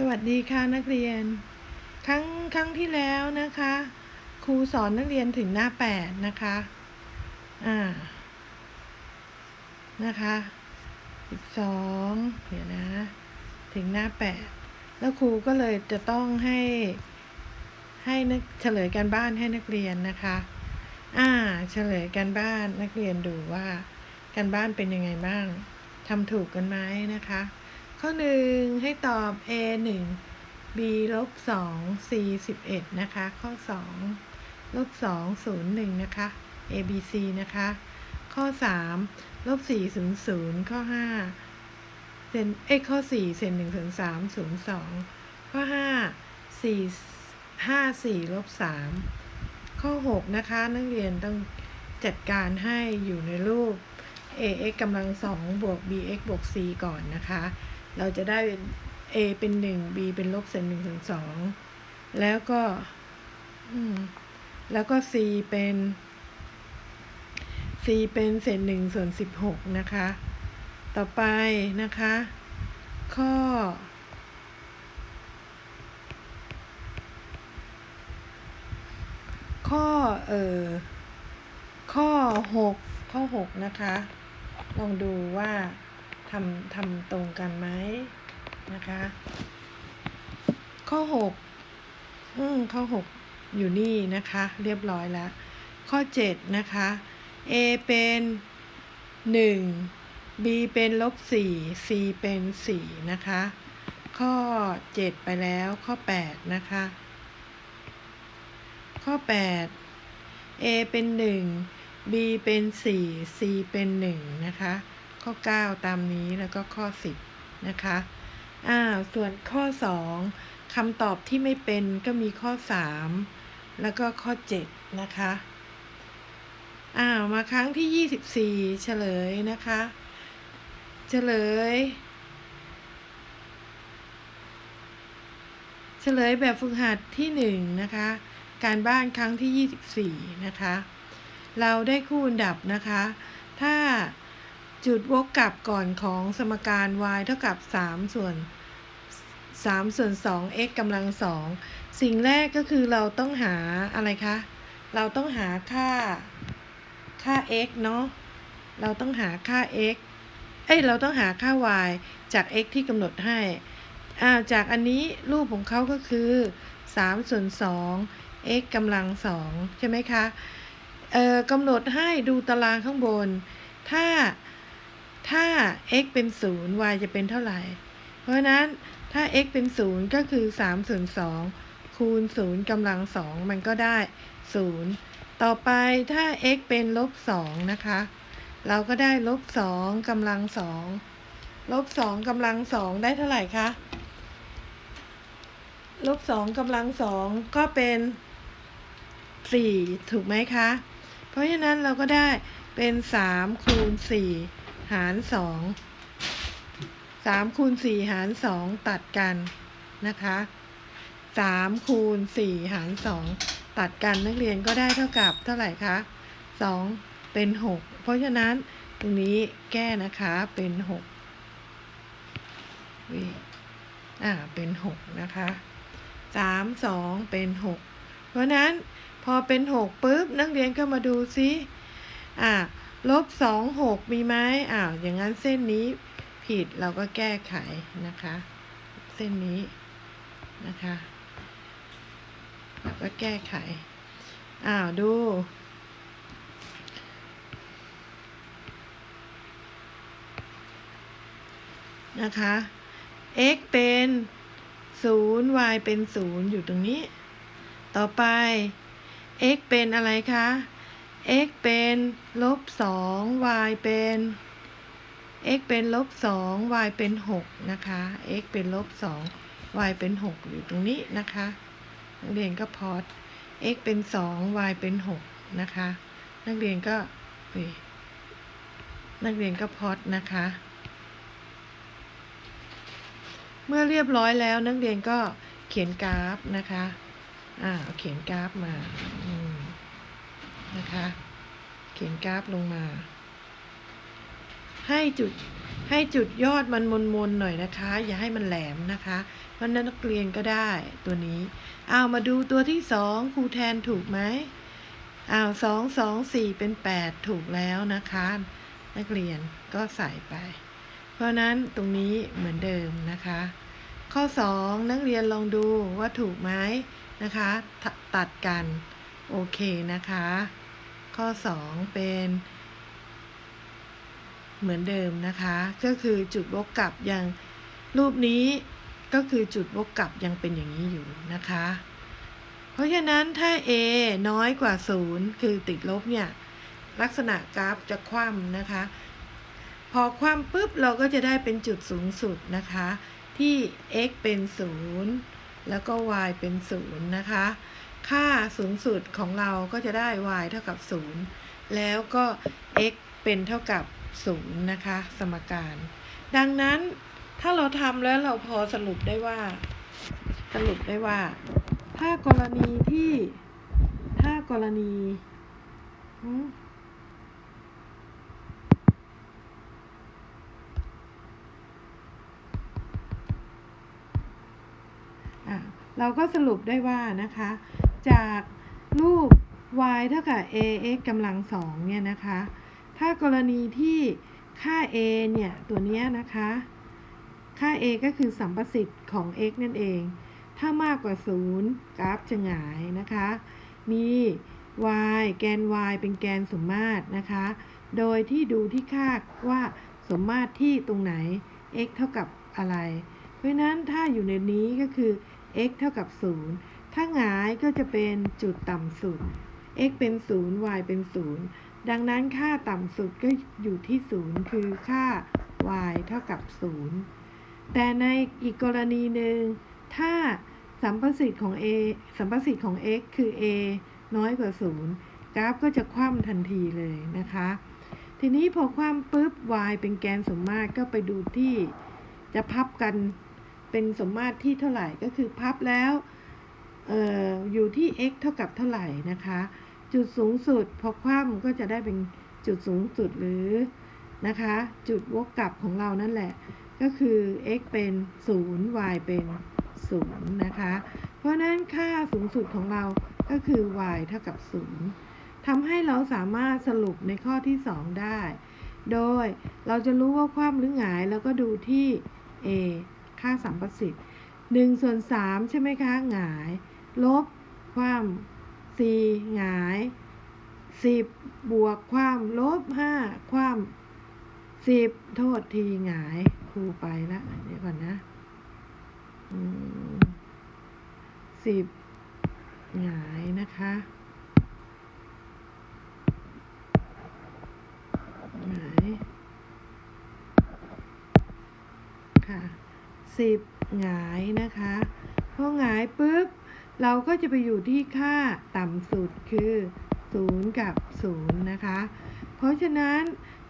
สวัสดีค่ะนักเรียน ครั้งครั้งที่แล้วนะคะ ครูสอนนักเรียนถึงหน้าแปดนะคะอ่านะคะสิบสองเดี๋ยวนะ ถึงหน้าแปดแล้วครูก็เลยจะต้องให้ให้นักเฉลยการบ้านให้นักเรียนนะคะ อ่า เฉลยการบ้านนักเรียนดูว่าการบ้านเป็นยังไงบ้างทำถูกกันไหมนะคะ ข้อหนึ่งให้ตอบ a 1 b ลบ2 c 11นะคะ ข้อ 2 ลบ 2 0 1 นะคะ a b c นะคะ ข้อ 3 ลบ 4 0 0 ข้อ 5 เซน เอ้ข้อ 4 เซน1ส่วน3 0 2 ข้อ 5 4 5 4ลบ3ข้อ 6 นะคะ นักเรียนต้องจัดการให้อยู่ในรูป ax กำลัง2บวก bx บวก c ก่อนนะคะ เราจะได้ a เป็น1 b เป็นลบเศษ1ถึง2แล้วก็ แล้วก็ c เป็น c เป็นเศษ1ส่วน16นะคะ ต่อไปนะคะ ข้อ ข้อ เอ่อ ข้อ6ข้อ6นะคะ ลองดูว่า ทำทำตรงกันไหมนะคะ ข้อ6อืมข้อ6อยู่นี่นะคะ เรียบร้อยแล้ว ข้อ7นะคะ a เป็น1 b เป็นลบ4 c เป็น4นะคะ ข้อ7ไปแล้วข้อ8นะคะ ข้อ8 a เป็น1 b เป็น4 c เป็น1นะคะ ข้อ 9 ตามนี้แล้วก็ข้อ 10 นะคะอ้าวส่วนข้อ 2คำตอบที่ไม่เป็นก็มีข้อ 3 แล้วก็ข้อ 7 นะคะอ้าวมาครั้งที่ 24 เฉลยนะคะเฉลย เฉลยแบบฝึกหัดที่ 1 นะคะ การบ้านครั้งที่ 24 นะคะ เราได้คู่อันดับนะคะ ถ้า จุดวกกลับก่อนของสมการ y เท่ากับ 3 ส่วน 3 ส่วน 2 x กำลัง 2 สิ่งแรกก็คือเราต้องหาอะไรคะ เราต้องหาค่าค่า x เนาะ เราต้องหาค่า x เอ้ย เราต้องหาค่า y จาก x ที่กำหนดให้ อ่า จากอันนี้รูปของเขาก็คือ3ส่วน2 x กำลัง 2 ใช่ไหมคะ เอ่อกำหนดให้ดูตารางข้างบน ถ้า ถ้า x เป็น 0 y จะเป็นเท่าไหร่ เพราะฉะนั้นถ้า x เป็น 0 ก็คือ 3 ส่วน 2 คูณ 0กำลัง 2 มันก็ได้ 0 ต่อไปถ้า x เป็นลบ 2 นะคะ เราก็ได้ลบ 2กำลัง 2 ลบ 2กำลัง 2 ได้เท่าไหร่คะ ลบ 2กำลัง 2 ก็เป็น 4 ถูกไหมคะ เพราะฉะนั้นเราก็ได้เป็น 3 คูณ 4 หาร2 3คูณ4หาร2ตัดกันนะคะ3คูณ4หาร2ตัดกันนักเรียนก็ได้เท่ากับเท่าไหร่คะ2เป็น6เพราะฉะนั้นตรงนี้แก้นะคะเป็น6วิอ่าเป็น6นะคะ3 2เป็น6เพราะนั้นพอเป็น6ปุ๊บนักเรียนก็มาดูซิอ่า ลบ2 6มีไหมอ้าวอย่างนั้นเส้นนี้ผิดเราก็แก้ไขนะคะ เส้นนี้นะคะเราก็แก้ไขอ้าวดูนะคะ x เป็น 0 y เป็น 0 อยู่ตรงนี้ ต่อไป x เป็นอะไรคะ x เป็นลบ2 y เป็น x เป็นลบ2 y เป็น6นะคะ x เป็นลบ2 y เป็น6อยู่ตรงนี้นะคะนักเรียนก็พอด x เป็น2 y เป็น6นะคะ นักเรียนก็นักเรียนก็พอดนะคะ เมื่อเรียบร้อยแล้วนักเรียนก็เขียนกราฟนะคะ อ่าเขียนกราฟมาอืม นะคะ เขียนกราฟลงมา ให้จุดให้จุดยอดมันมนๆหน่อยนะคะ อย่าให้มันแหลมนะคะเพราะนั้นนักเรียนก็ได้ตัวนี้เอามาดูตัวที่สองครูแทนถูกไหมอ้าวสองสองสี่เป็นแปดถูกแล้วนะคะ นักเรียนก็ใส่ไป เพราะนั้นตรงนี้เหมือนเดิมนะคะ ข้อ2นักเรียนลองดูว่าถูกไหมนะคะตตัดกัน โอเคนะคะ ข้อ 2 เป็นเหมือนเดิมนะคะ ก็คือจุดวกกลับยังรูปนี้ก็คือจุดวกกลับยังเป็นอย่างนี้อยู่นะคะ เพราะฉะนั้นถ้า a น้อยกว่า 0 คือติดลบเนี่ยลักษณะกราฟจะคว่ำนะคะ พอคว่ำปุ๊บเราก็จะได้เป็นจุดสูงสุดนะคะ ที่ x เป็น 0 แล้วก็ y เป็น 0 นะคะ ค่าสูงสุดของเราก็จะได้ y เท่ากับ 0 แล้วก็ x เป็นเท่ากับ 0 นะคะ สมการ ดังนั้นถ้าเราทำแล้วเราพอสรุปได้ว่า สรุปได้ว่า ถ้ากรณีที่ถ้ากรณีหืมอะเราก็สรุปได้ว่านะคะ จากรูป y เท่ากับ ax กำลังสองเนี่ยนะคะ ถ้ากรณีที่ค่า a เนี่ย ตัวนี้นะคะ ค่า a ก็คือสัมประสิทธิ์ของ x นั่นเอง ถ้ามากกว่า 0 กราฟจะหงายนะคะ มี y แกน y เป็นแกนสมมาตรนะคะ โดยที่ดูที่ค่าว่าสมมาตรที่ตรงไหน x เท่ากับอะไร เพราะฉะนั้นถ้าอยู่ในนี้ก็คือ x เท่ากับ 0 ถ้าหงายก็จะเป็นจุดต่ำสุด x เป็น 0 y เป็น 0 ดังนั้นค่าต่ำสุดก็อยู่ที่ 0 คือค่า y เท่ากับ 0 แต่ในอีกกรณีหนึ่ง ถ้าสัมประสิทธิ์ของ a สัมประสิทธิ์ของ x คือ a น้อยกว่า 0 กราฟก็จะคว่ำทันทีเลยนะคะ ทีนี้พอคว่ำปุ๊บ y เป็นแกนสมมาตรก็ไปดูที่จะพับกันเป็นสมมาตรที่เท่าไหร่ก็คือพับแล้ว อออยู่ที่ x เท่ากับเท่าไหร่นะคะ จุดสูงสุดพอคว่ำก็จะได้เป็นจุดสูงสุดหรือนะคะ จุดวกกลับของเรานั่นแหละ ก็คือ x เป็น 0 y เป็น 0 นะคะ เพราะนั้นค่าสูงสุดของเราก็คือ y เท่ากับ 0ทำให้เราสามารถสรุปในข้อที่ 2 ได้ โดยเราจะรู้ว่าคว่ำหรือหงายแล้วก็ดูที่ a ค่าสัมประสิทธิ์1ส่วน3ใช่ไหมคะหงาย ลบ คว่ำ4หงาย10บวกคว่ำลบ5คว่ำ10โทษทีหงายครูไปละเดี๋ยวก่อนนะอืม10หงายนะคะหงายค่ะสิบหงายนะคะพอหงายปุ๊บ เราก็จะไปอยู่ที่ค่าต่ำสุดคือ 0 กับ 0 นะคะ เพราะฉะนั้น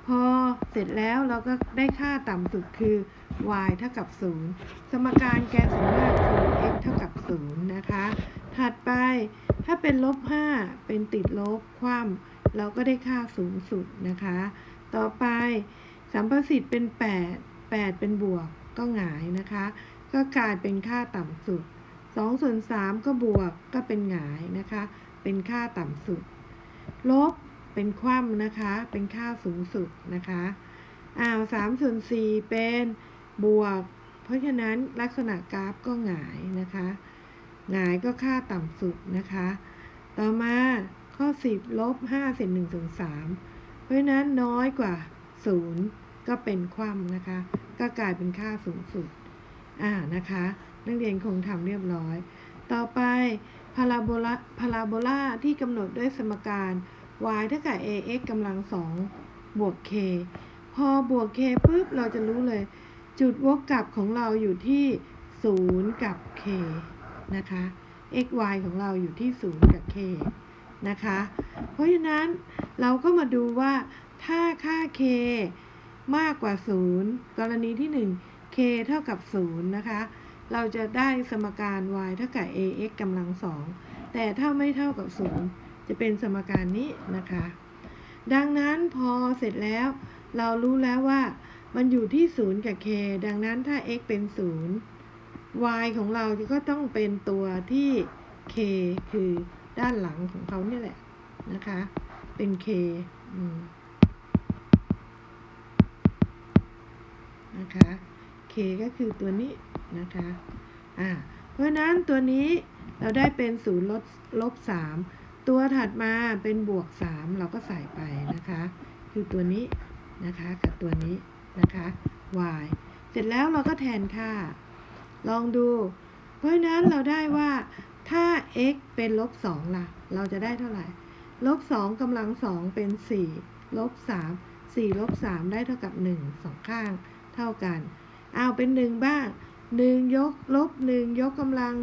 พอเสร็จแล้วเราก็ได้ค่าต่ำสุดคือ y เท่ากับ 0 สมการแกนสมมาตรคือ x เท่ากับ 0 นะคะ ถัดไปถ้าเป็นลบ 5 เป็นติดลบคว่ำเราก็ได้ค่าสูงสุดนะคะ ต่อไปสัมประสิทธิ์เป็น 8 8 เป็นบวกก็หงายนะคะ ก็กลายเป็นค่าต่ำสุด 2ส่วน3ก็บวกก็เป็นหงายนะคะ เป็นค่าต่ำสุด ลบเป็นคว่ำนะคะ เป็นค่าสูงสุดนะคะอ้าว3ส่วน4เป็นบวก เพราะฉะนั้นลักษณะกราฟก็หงายนะคะหงายก็ค่าต่ำสุดนะคะ ต่อมาข้อ 10 ลบ5เศษ1ส่วน3เพราะฉะนั้นน้อยกว่า 0 ก็เป็นคว่ำนะคะ ก็กลายเป็นค่าสูงสุดอ่านะคะ นักเรียนคงทำเรียบร้อย ต่อไปพาราโบลาพาราโบลาที่กำหนดด้วยสมการ y เท่ากับ ax กำลังสองบวก k พอบวก k ปุ๊บ เราจะรู้เลย จุดวกกลับของเราอยู่ที่ 0 กับ k นะคะ x y ของเราอยู่ที่ 0 กับ k นะคะ เพราะฉะนั้นเราก็มาดูว่าถ้าค่า k มากกว่า 0 กรณีที่ 1 k เท่ากับ 0 นะคะ เราจะได้สมการ y เท่ากับ ax กำลังสองแต่ถ้าไม่เท่ากับ0จะเป็นสมการนี้นะคะ ดังนั้นพอเสร็จแล้ว เรารู้แล้วว่ามันอยู่ที่ศูนย์กับ k ดังนั้นถ้า x เป็นศูนย์ y ของเราก็ต้องเป็นตัวที่ k คือด้านหลังของเขาเนี่ยแหละนะคะ เป็น k นะคะ k ก็คือตัวนี้ นะคะ อ่า เพราะนั้นตัวนี้เราได้เป็นศูนย์ลบลบสามตัวถัดมาเป็นบวกสามเราก็ใส่ไปนะคะ คือตัวนี้นะคะกับตัวนี้นะคะ y เสร็จแล้วเราก็แทนค่า ลองดู เพราะฉะนั้นเราได้ว่าถ้า x เป็นลบสองล่ะ เราจะได้เท่าไหร่ ลบสองกำลังสองเป็นสี่ลบสามสี่ลบสามได้เท่ากับหนึ่งสองข้างเท่ากัน เอาเป็นหนึ่งบ้าง หนึ่งยกลบหนึ่งยกกำลัง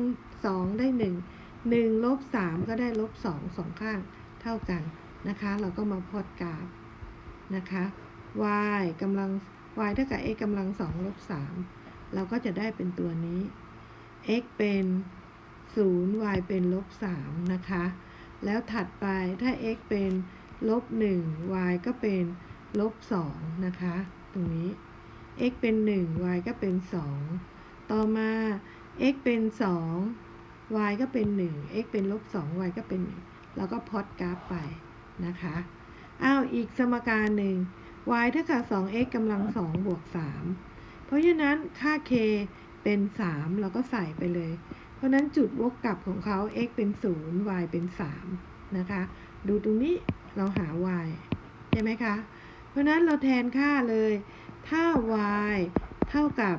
สองได้หนึ่งหนึ่งลบสามก็ได้ลบสองสองข้างเท่ากันนะคะ เราก็มาพอดกราฟนะคะ y กำลัง y เท่ากับ x กำลังสองลบสามเราก็จะได้เป็นตัวนี้ x เป็นศูนย์ y เป็นลบสามนะคะ แล้วถัดไปถ้า x เป็นลบหนึ่ง y ก็เป็นลบสองนะคะ ตรงนี้ x เป็น1 y ก็เป็น2 ต่อมา x เป็น 2 y ก็เป็น 1 x เป็นลบ2 y ก็เป็น 1 แล้วก็พอดกราฟไปนะคะ อ้าว อีกสมการหนึ่ง y เท่ากับ 2x กำลัง 2 บวก 3 เพราะฉะนั้นค่า k เป็น 3 เราก็ใส่ไปเลย เพราะนั้นจุดวกกลับของเขา x เป็น 0 y เป็น 3 นะคะ ดูตรงนี้เราหา y ใช่ไหมคะ เพราะนั้นเราแทนค่าเลย ถ้า y เท่ากับ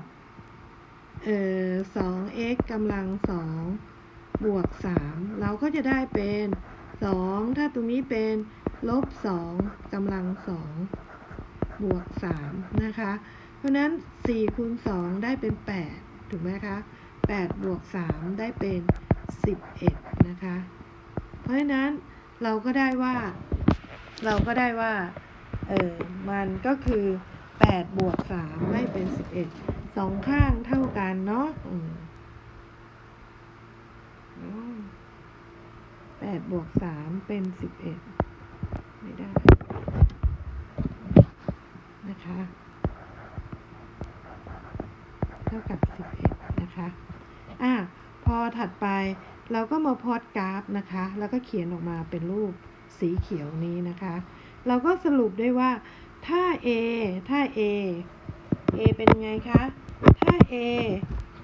เอ่อ 2x กำลัง2บวก3เราก็จะได้เป็น2ถ้าตรงนี้เป็นลบ2กำลัง2บวก3นะคะ เพราะนั้น4คูณ2ได้เป็น8ถูกไหมคะ8บวก3ได้เป็น11นะคะ เพราะฉะนั้นเราก็ได้ว่า เราก็ได้ว่า เออมันก็คือ8บวก3ได้เป็น11 สองข้างเท่ากันเนาะอืมอ๋อ8บวก3เป็น11ไม่ได้ นะคะ เท่ากับ11นะคะ อะ พอถัดไปเราก็มาพอดกราฟนะคะ แล้วก็เขียนออกมาเป็นรูปสีเขียวนี้นะคะ เราก็สรุปได้ว่าถ้า A ถ้า A A เป็นไงคะ ถ้า A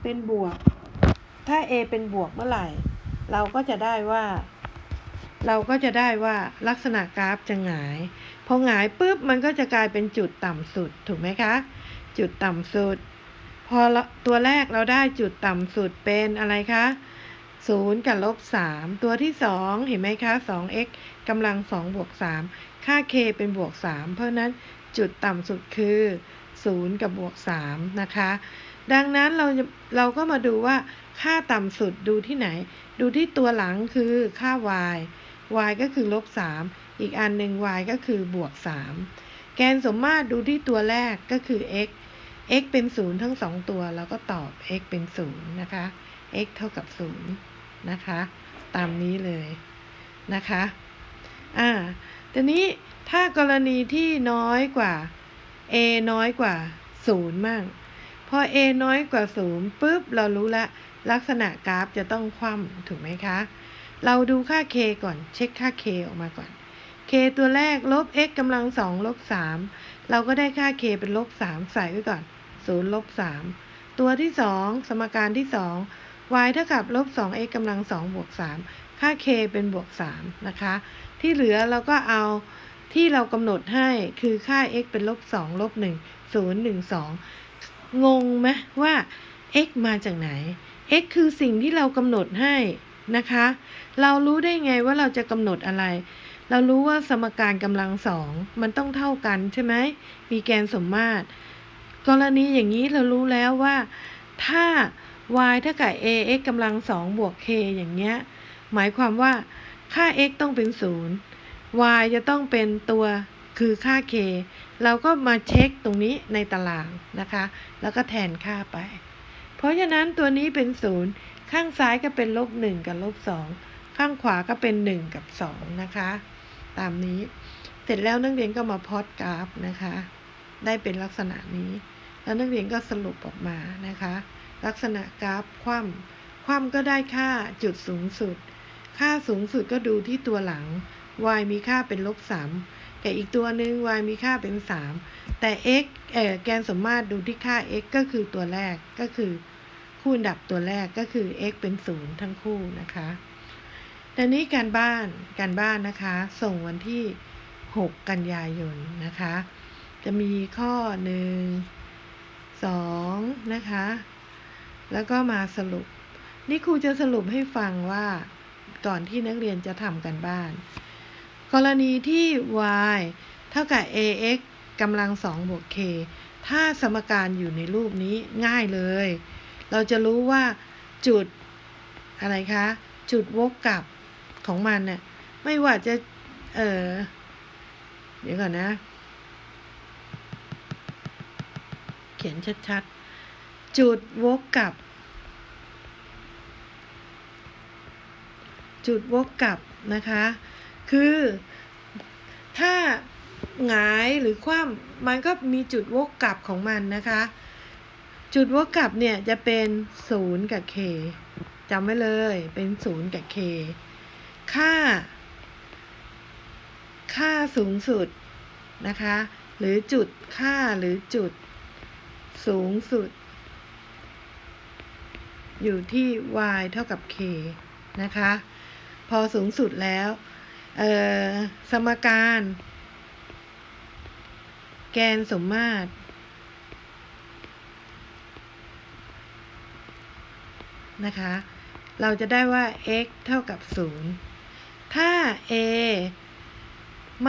เป็นบวก ถ้า A เป็นบวกเมื่อไหร่ เราก็จะได้ว่า เราก็จะได้ว่าลักษณะกราฟจะหงาย พอหงายปุ๊บมันก็จะกลายเป็นจุดต่ำสุดถูกไหมคะ จุดต่ำสุด พอตัวแรกเราได้จุดต่ำสุดเป็นอะไรคะศูนย์กับลบสามตัวที่สองเห็นไหมคะสอง x กำลังสองบวกสาม ค่า k เป็นบวกสามเพราะนั้นจุดต่ำสุดคือศูนย์กับบวกสามนะคะ ดังนั้นเราเราก็มาดูว่าค่าต่ำสุดดูที่ไหน ดูที่ตัวหลังคือค่า y y ก็คือลบสามอีกอันหนึ่ง y ก็คือบวกสามแกนสมมาตรดูที่ตัวแรกก็คือ x x เป็นศูนย์ทั้งสองตัวเราก็ตอบ x เป็นศูนย์นะคะ x เท่ากับศูนย์นะคะ ตามนี้เลยนะคะ อ่า ทีนี้ถ้ากรณีที่น้อยกว่า a น้อยกว่าศูนย์มั่งพอ a น้อยกว่าศูนย์ปุ๊บเรารู้ละลักษณะกราฟจะต้องคว่ำถูกไหมคะ เราดูค่า k ก่อนเช็คค่า k ออกมาก่อน k ตัวแรกลบ x กำลังสองลบสามเราก็ได้ค่า k เป็นลบสามใส่ไว้ก่อนศูนย์ลบสามตัวที่สองสมการที่สอง y เท่ากับลบสอง x กำลังสองบวกสามค่า k เป็นบวกสามนะคะ ที่เหลือเราก็เอาที่เรากำหนดให้คือค่า x เป็นลบสองลบหนึ่งศูนย์หนึ่งสองงงไหมว่า x มาจากไหน x คือสิ่งที่เรากำหนดให้นะคะ เรารู้ได้ไงว่าเราจะกำหนดอะไร เรารู้ว่าสมการกำลังสองมันต้องเท่ากันใช่ไหม มีแกนสมมาตร กรณีอย่างนี้เรารู้แล้วว่า ถ้า y เท่ากับ ax กำลังสองบวก k อย่างเงี้ย หมายความว่า ค่า x ต้องเป็นศูนย์ y จะต้องเป็นตัวคือค่า k เราก็มาเช็คตรงนี้ในตารางนะคะ แล้วก็แทนค่าไป เพราะฉะนั้นตัวนี้เป็นศูนย์ข้างซ้ายก็เป็นลบหนึ่งกับลบสองข้างขวาก็เป็นหนึ่งกับสองนะคะ ตามนี้ เสร็จแล้วนักเรียนก็มาพอดกราฟนะคะ ได้เป็นลักษณะนี้ แล้วนักเรียนก็สรุปออกมานะคะ ลักษณะกราฟคว่ำคว่ำก็ได้ค่าจุดสูงสุด ค่าสูงสุดก็ดูที่ตัวหลัง y มีค่าเป็นลบ3แต่อีกตัวหนึ่ง y มีค่าเป็น3แต่ x เอ่อแกนสมมาตรดูที่ค่า x ก็คือตัวแรกก็คือคู่อันดับตัวแรกก็คือ x เป็น0ทั้งคู่นะคะแต่นี้การบ้านการบ้านนะคะ ส่งวันที่ 6 กันยายนนะคะ จะมีข้อ 1 2 นะคะ แล้วก็มาสรุป นี่ครูจะสรุปให้ฟังว่า ก่อนที่นักเรียนจะทำกันบ้าน กรณีที่ y เท่ากับ ax กำลัง2บวก k ถ้าสมการอยู่ในรูปนี้ง่ายเลย เราจะรู้ว่าจุดอะไรคะ จุดวกกลับของมันเนี่ยไม่ว่าจะ เออเดี๋ยวก่อนนะ เขียนชัดๆ จุดวกกลับ จุดวกกลับนะคะ คือถ้าหงายหรือคว่ำมันก็มีจุดวกกลับของมันนะคะ จุดวกกลับเนี่ยจะเป็น0กับ k จำไว้เลยเป็น0กับ k ค่า ค่าสูงสุดนะคะ หรือจุดค่าหรือจุดสูงสุด อยู่ที่ y เท่ากับ k นะคะ พอสูงสุดแล้วสมการ แกนสมมาตร นะคะ เราจะได้ว่า x เท่ากับ 0 ถ้า a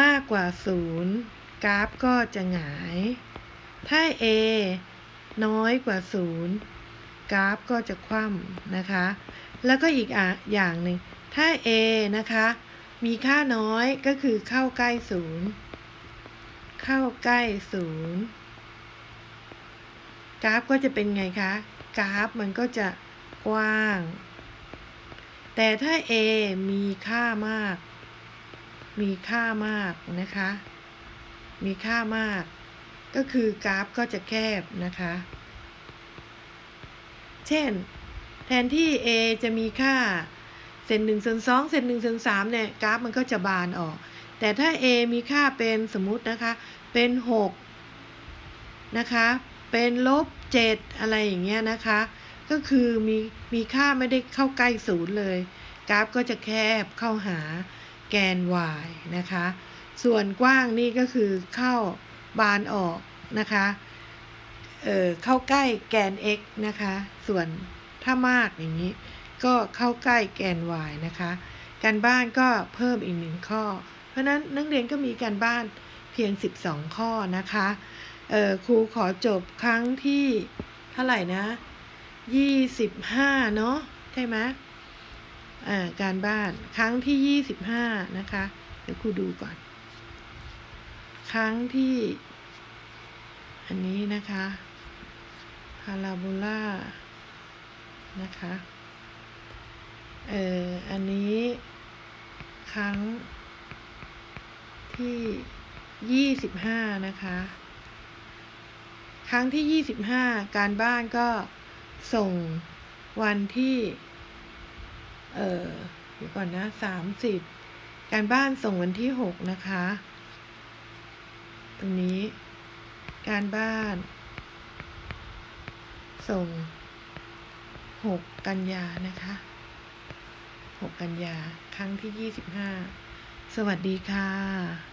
มากกว่า 0 กราฟก็จะหงาย ถ้า a น้อยกว่า 0 กราฟก็จะคว่ำนะคะ แล้วก็อีกอย่างหนึ่ง ถ้า a นะคะ มีค่าน้อยก็คือเข้าใกล้0เข้าใกล้0กราฟก็จะเป็นไงคะ กราฟมันก็จะกว้าง แต่ถ้า a มีค่ามาก มีค่ามากนะคะ มีค่ามาก ก็คือกราฟก็จะแคบนะคะ เช่น แทนที่ a จะมีค่า เศษหนึ่งส่วนสองเศษหนึ่งส่วนสามเนี่ยกราฟมันก็จะบานออก แต่ถ้า a มีค่าเป็นสมมุตินะคะ เป็นหกนะคะ เป็นลบเจ็ดอะไรอย่างเงี้ยนะคะ ก็คือมีมีค่าไม่ได้เข้าใกล้ศูนย์เลย กราฟก็จะแคบเข้าหาแกน y นะคะ ส่วนกว้างนี่ก็คือเข้าบานออกนะคะ เอ่อเข้าใกล้แกน x นะคะ ส่วนถ้ามากอย่างนี้ ก็เข้าใกล้แกน y นะคะ การบ้านก็เพิ่มอีกหนึ่งข้อ เพราะนั้นนักเรียนก็มีการบ้านเพียง 12 ข้อนะคะครูขอจบครั้งที่เท่าไหร่นะ25 เนาะใช่ไหมการบ้านครั้งที่ 25 นะคะ เดี๋ยวครูดูก่อน ครั้งที่ อันนี้นะคะพาราโบลานะคะ อันนี้ ครั้ง ที่25นะคะ ครั้งที่25การบ้านก็ส่งวันที่ เออเดี๋ยวก่อนนะ30การบ้านส่งวันที่6นะคะ ตรงนี้ การบ้าน ส่ง6กันยานะคะ 6 กันยา ครั้งที่ 25 สวัสดีค่ะ